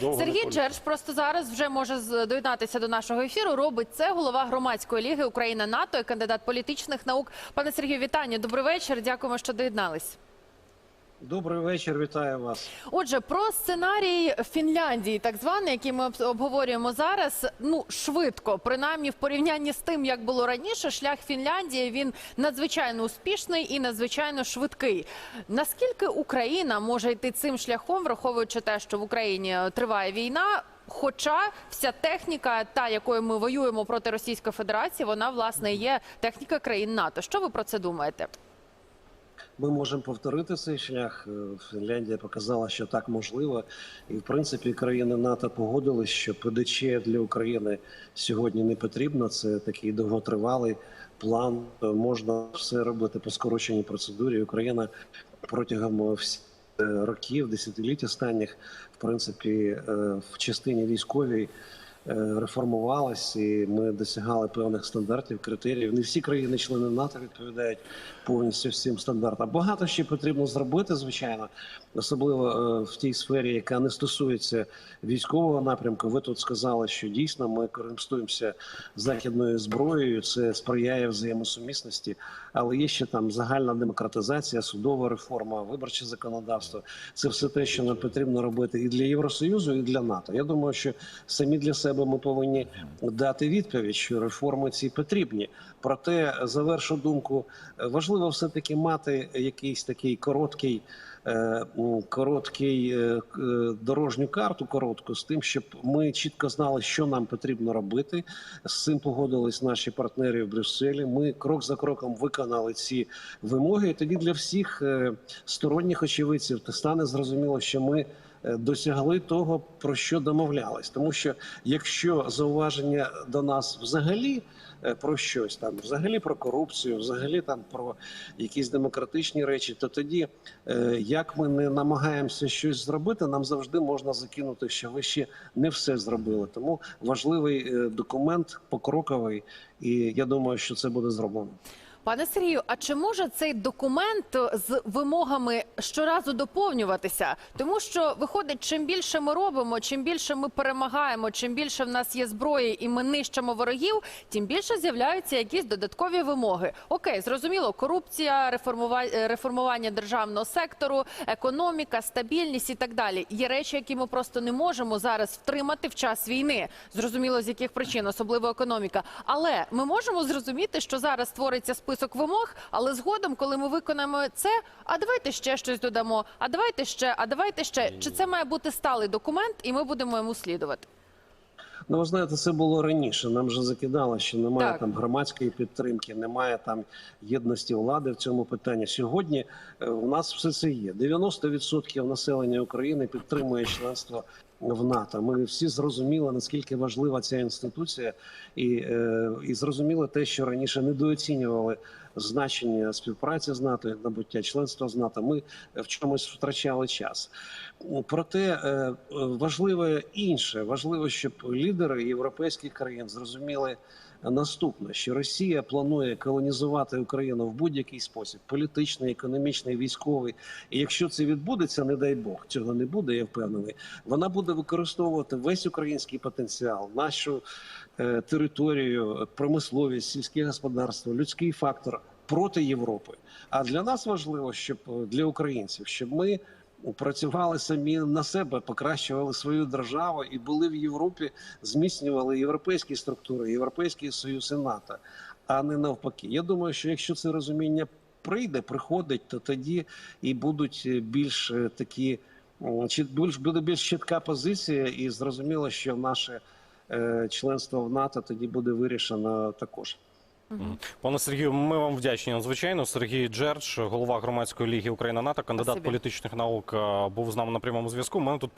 довго Сергій. Джерж просто зараз вже може доєднатися до нашого ефіру. Робить це голова громадської ліги Україна НАТО і кандидат політичних наук. Пане Сергію, вітання. Добрий вечір. Дякуємо, що доєднались. Добрий вечір, вітаю вас. Отже, про сценарій Фінляндії, так званий, який ми обговорюємо зараз. Ну швидко, принаймні в порівнянні з тим, як було раніше, шлях Фінляндії він надзвичайно успішний і надзвичайно швидкий. Наскільки Україна може йти цим шляхом, враховуючи те, що в Україні триває війна? Хоча вся техніка, та якою ми воюємо проти Російської Федерації, вона власне є техніка країн НАТО. Що ви про це думаєте? Ми можемо повторити цей шлях. Е, Фінляндія показала, що так можливо, і в принципі країни НАТО погодились, що ПДЧ для України сьогодні не потрібно. Це такий довготривалий план. Можна все робити по скороченій процедурі. Україна протягом всіх е, років, десятиліть останніх, в принципі, е, в частині військовій. Е, Реформувалась, і ми досягали певних стандартів, критеріїв. Не всі країни-члени НАТО відповідають повністю всім стандартам. Багато ще потрібно зробити, звичайно, особливо е, в тій сфері, яка не стосується військового напрямку. Ви тут сказали, що дійсно ми користуємося західною зброєю. Це сприяє взаємосумісності, але є ще там загальна демократизація, судова реформа, виборче законодавство. Це все те, що нам потрібно робити і для Євросоюзу, і для НАТО. Я думаю, що самі для себе ми повинні дати відповідь, що реформи ці потрібні. Проте завершу думку, е, важливо все таки мати якийсь такий короткий. е, Короткий е, дорожню карту коротку з тим, щоб ми чітко знали, що нам потрібно робити. З цим погодились наші партнери в Брюсселі. Ми крок за кроком виконали ці вимоги. І тоді для всіх е, сторонніх очевидців стане зрозуміло, що ми досягли того, про що домовлялись. Тому що якщо зауваження до нас взагалі е, про щось там, взагалі про корупцію, взагалі там про якісь демократичні речі, то тоді, е, як ми не намагаємося щось зробити, нам завжди можна закинути, що ви ще не все зробили. Тому важливий е, документ покроковий, і я думаю, що це буде зроблено. Пане Сергію, а чи може цей документ з вимогами щоразу доповнюватися? Тому що виходить, чим більше ми робимо, чим більше ми перемагаємо, чим більше в нас є зброї і ми нищимо ворогів, тим більше з'являються якісь додаткові вимоги. Окей, зрозуміло, корупція, е, реформування державного сектору, економіка, стабільність і так далі. Є речі, які ми просто не можемо зараз втримати в час війни. Зрозуміло, з яких причин, особливо економіка. Але ми можемо зрозуміти, що зараз створиться список вимог, але згодом, коли ми виконаємо це, а давайте ще щось додамо, а давайте ще, а давайте ще. Чи це має бути сталий документ, і ми будемо йому слідувати? Ну, ви знаєте, це було раніше. Нам вже закидало, що немає Так. там громадської підтримки, немає там єдності влади в цьому питанні. Сьогодні е, у нас все це є. 90% населення України підтримує членство в НАТО. Ми всі зрозуміли, наскільки важлива ця інституція, і, е, і зрозуміли те, що раніше недооцінювали значення співпраці з НАТО, набуття членства з НАТО. Ми в чомусь втрачали час. Проте е, важливе інше, важливо, щоб лідери європейських країн зрозуміли наступне: що Росія планує колонізувати Україну в будь-який спосіб: політичний, економічний, військовий. І якщо це відбудеться, не дай Бог, цього не буде, я впевнений. Вона буде використовувати весь український потенціал, нашу е, територію, промисловість, сільське господарство, людський фактор проти Європи. А для нас важливо, щоб е, для українців, щоб ми працювали самі на себе, покращували свою державу і були в Європі, зміцнювали європейські структури, європейський союз і НАТО, а не навпаки. Я думаю, що якщо це розуміння прийде, приходить, то тоді і будуть більш е, такі чи більш буде більш чітка позиція, і зрозуміло, що наше е, членство в НАТО тоді буде вирішено також. Пане Сергію, ми вам вдячні надзвичайно. Сергій Джердж, голова громадської ліги Україна НАТО, кандидат Спасибі. політичних наук, е, був з нами на прямому зв'язку. Мене тут